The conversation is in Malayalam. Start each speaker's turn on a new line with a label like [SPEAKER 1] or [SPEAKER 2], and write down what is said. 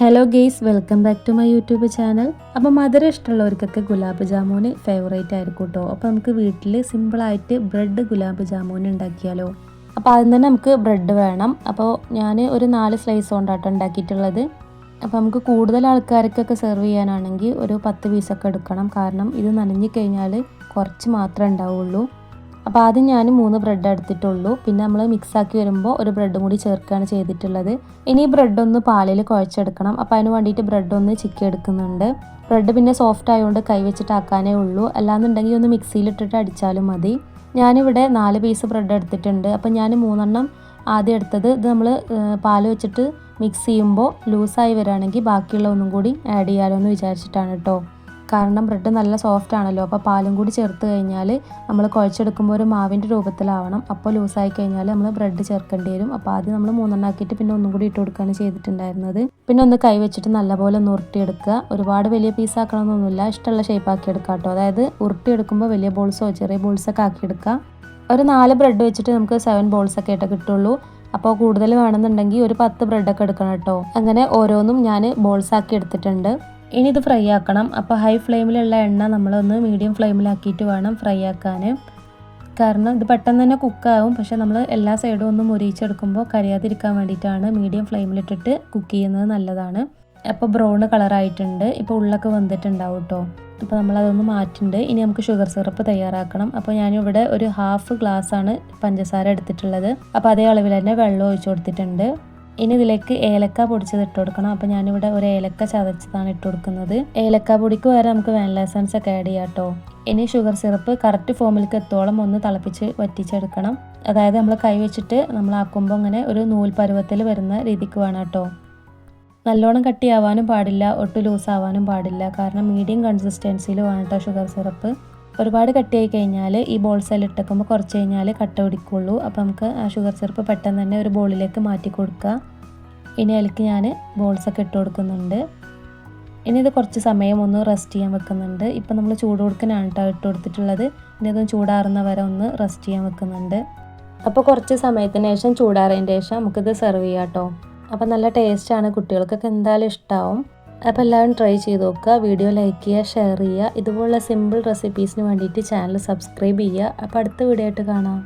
[SPEAKER 1] Hello guys welcome back to my YouTube channel അപ്പോൾ മധുരം ഇഷ്ടമുള്ളവർക്കൊക്കെ ഗുലാബ് ജാമുന് ഫേവറേറ്റ് ആയിരിക്കും കേട്ടോ അപ്പോൾ നമുക്ക് വീട്ടിൽ സിമ്പിളായിട്ട് ബ്രെഡ് ഗുലാബ് ജാമുൻ ഉണ്ടാക്കിയാലോ. അപ്പോൾ ആദ്യം തന്നെ നമുക്ക് ബ്രെഡ് വേണം. അപ്പോൾ ഞാൻ ഒരു നാല് സ്ലൈസ് കൊണ്ടാട്ടോ ഉണ്ടാക്കിയിട്ടുള്ളത്. അപ്പോൾ നമുക്ക് കൂടുതൽ ആൾക്കാർക്കൊക്കെ സെർവ് ചെയ്യാനാണെങ്കിൽ ഒരു പത്ത് പീസൊക്കെ എടുക്കണം. കാരണം ഇത് നനഞ്ഞു കഴിഞ്ഞാൽ കുറച്ച് മാത്രമേ ഉണ്ടാവുള്ളൂ. അപ്പോൾ ആദ്യം ഞാൻ മൂന്ന് ബ്രെഡ് എടുത്തിട്ടുള്ളൂ. പിന്നെ നമ്മൾ മിക്സാക്കി വരുമ്പോൾ ഒരു ബ്രെഡും കൂടി ചേർക്കുകയാണ് ചെയ്തിട്ടുള്ളത്. ഇനി ബ്രെഡ് ഒന്ന് പാലിൽ കുഴച്ചെടുക്കണം. അപ്പോൾ അതിന് വേണ്ടിയിട്ട് ബ്രെഡ് ഒന്ന് ചിക്കി എടുക്കുന്നുണ്ട്. ബ്രെഡ് പിന്നെ സോഫ്റ്റ് ആയതുകൊണ്ട് കൈ വെച്ചിട്ടാക്കാനേ ഉള്ളൂ. അല്ലാന്നുണ്ടെങ്കിൽ ഒന്ന് മിക്സിയിലിട്ടിട്ട് അടിച്ചാലും മതി. ഞാനിവിടെ നാല് പീസ് ബ്രെഡ് എടുത്തിട്ടുണ്ട്. അപ്പോൾ ഞാൻ മൂന്നെണ്ണം ആദ്യം എടുത്തത് ഇത് നമ്മൾ പാൽ വെച്ചിട്ട് മിക്സ് ചെയ്യുമ്പോൾ ലൂസായി വരികയാണെങ്കിൽ ബാക്കിയുള്ള ഒന്നും കൂടി ആഡ് ചെയ്യാലോ എന്ന് വിചാരിച്ചിട്ടാണ് കേട്ടോ. കാരണം ബ്രെഡ് നല്ല സോഫ്റ്റ് ആണല്ലോ. അപ്പോൾ പാലും കൂടി ചേർത്ത് കഴിഞ്ഞാൽ നമ്മൾ കുഴച്ചെടുക്കുമ്പോൾ ഒരു മാവിന്റെ രൂപത്തിലാവണം. അപ്പോൾ ലൂസായി കഴിഞ്ഞാൽ നമ്മൾ ബ്രെഡ് ചേർക്കേണ്ടി വരും. അപ്പോൾ ആദ്യം നമ്മൾ മൂന്നെണ്ണം ആക്കിയിട്ട് പിന്നെ ഒന്നും കൂടി ഇട്ട് കൊടുക്കുകയാണ് ചെയ്തിട്ടുണ്ടായിരുന്നത്. പിന്നെ ഒന്ന് കൈ വെച്ചിട്ട് നല്ലപോലെ ഒന്ന് ഉരുട്ടിയെടുക്കുക. ഒരുപാട് വലിയ പീസ് ആക്കണമെന്നൊന്നുമില്ല ഇഷ്ടമുള്ള ഷേപ്പ് ആക്കി എടുക്കുക കേട്ടോ. അതായത് ഉരുട്ടിയെടുക്കുമ്പോൾ വലിയ ബോൾസോ ചെറിയ ബോൾസൊക്കെ ആക്കിയെടുക്കുക ഒരു നാല് ബ്രെഡ് വെച്ചിട്ട് നമുക്ക് സെവൻ ബോൾസ് ഒക്കെ ആയിട്ട് കിട്ടുള്ളൂ. അപ്പോൾ കൂടുതൽ വേണമെന്നുണ്ടെങ്കിൽ ഒരു പത്ത് ബ്രെഡൊക്കെ എടുക്കണം കേട്ടോ. അങ്ങനെ ഓരോന്നും ഞാൻ ബോൾസാക്കി എടുത്തിട്ടുണ്ട്. ഇനി ഇത് ഫ്രൈ ആക്കണം അപ്പോൾ ഹൈ ഫ്ലെയിമിലുള്ള എണ്ണ നമ്മളൊന്ന് മീഡിയം ഫ്ലെയിമിലാക്കിയിട്ട് വേണം ഫ്രൈ ആക്കാൻ കാരണം ഇത് പെട്ടെന്ന് തന്നെ കുക്കാവും പക്ഷെ നമ്മൾ എല്ലാ സൈഡും ഒന്ന് മുരിച്ചെടുക്കുമ്പോൾ കരിയാതിരിക്കാൻ വേണ്ടിയിട്ടാണ് മീഡിയം ഫ്ലെയിമിലിട്ടിട്ട് കുക്ക് ചെയ്യുന്നത് നല്ലതാണ്. അപ്പോൾ ബ്രൗൺ കളറായിട്ടുണ്ട് ഇപ്പോൾ ഉള്ളൊക്കെ വന്നിട്ടുണ്ടാവും കേട്ടോ അപ്പോൾ നമ്മളതൊന്ന് മാറ്റിണ്ട്. ഇനി നമുക്ക് ഷുഗർ സിറപ്പ് തയ്യാറാക്കണം. അപ്പോൾ ഞാനിവിടെ ഒരു ഹാഫ് ഗ്ലാസ് ആണ് പഞ്ചസാര എടുത്തിട്ടുള്ളത്. അപ്പോൾ അതേ അളവിൽ തന്നെ വെള്ളം ഒഴിച്ചു കൊടുത്തിട്ടുണ്ട്. ഇനി ഇതിലേക്ക് ഏലക്ക പൊടിച്ചത് ഇട്ട് കൊടുക്കണം. അപ്പോൾ ഞാനിവിടെ ഒരു ഏലക്ക ചതച്ചതാണ് ഇട്ട് കൊടുക്കുന്നത്. ഏലക്ക പൊടിക്ക് വേറെ നമുക്ക് വാനില എസൻസ് ഒക്കെ ആഡ് ചെയ്യാം കേട്ടോ ഇനി ഷുഗർ സിറപ്പ് കറക്റ്റ് ഫോമിലേക്ക് എത്തോളം ഒന്ന് തിളപ്പിച്ച് വറ്റിച്ചെടുക്കണം. അതായത് നമ്മൾ കൈ വെച്ചിട്ട് നമ്മൾ ആക്കുമ്പോൾ അങ്ങനെ ഒരു നൂൽ പരുവത്തിൽ വരുന്ന രീതിക്ക് വേണം കേട്ടോ നല്ലോണം കട്ടിയാവാനും പാടില്ല ഒട്ടും ലൂസ് ആവാനും പാടില്ല. കാരണം മീഡിയം കൺസിസ്റ്റൻസിയിൽ വേണം കേട്ടോ ഷുഗർ സിറപ്പ് ഒരുപാട് കട്ടിയായി കഴിഞ്ഞാൽ ഈ ബോൾ എല്ലാം ഇട്ടേക്കുമ്പോൾ കുറച്ച് കഴിഞ്ഞാൽ കട്ട പിടിക്കുള്ളൂ. അപ്പോൾ നമുക്ക് ആ ഷുഗർ സിറപ്പ് പെട്ടെന്ന് തന്നെ ഒരു ബോളിലേക്ക് മാറ്റി കൊടുക്കുക. ഇനി അതിലേക്ക് ഞാൻ ബോൾസൊക്കെ ഇട്ട് കൊടുക്കുന്നുണ്ട്. ഇനി ഇത് കുറച്ച് സമയം ഒന്ന് റെസ്റ്റ് ചെയ്യാൻ വെക്കുന്നുണ്ട്. ഇപ്പം നമ്മൾ ചൂട് കൊടുക്കാനാണ് കേട്ടോ ഇട്ട് കൊടുത്തിട്ടുള്ളത്. ഇനി ഇതൊന്ന് ചൂടാറുന്ന വരെ ഒന്ന് റെസ്റ്റ് ചെയ്യാൻ വെക്കുന്നുണ്ട്. അപ്പോൾ കുറച്ച് സമയത്തിന് ശേഷം ചൂടാറിയതിന്റെ ശേഷം നമുക്കിത് സെർവ് ചെയ്യാം കേട്ടോ അപ്പോൾ നല്ല ടേസ്റ്റാണ് കുട്ടികൾക്കൊക്കെ എന്തായാലും ഇഷ്ടമാവും അപ്പോൾ എല്ലാവരും ട്രൈ ചെയ്ത് നോക്കുക. വീഡിയോ ലൈക്ക് ചെയ്യുക ഷെയർ ചെയ്യുക. ഇതുപോലുള്ള സിമ്പിൾ റെസിപ്പീസിന് വേണ്ടിയിട്ട് ചാനൽ സബ്സ്ക്രൈബ് ചെയ്യുക. അപ്പോൾ അടുത്ത വീഡിയോ ആയിട്ട് കാണാം.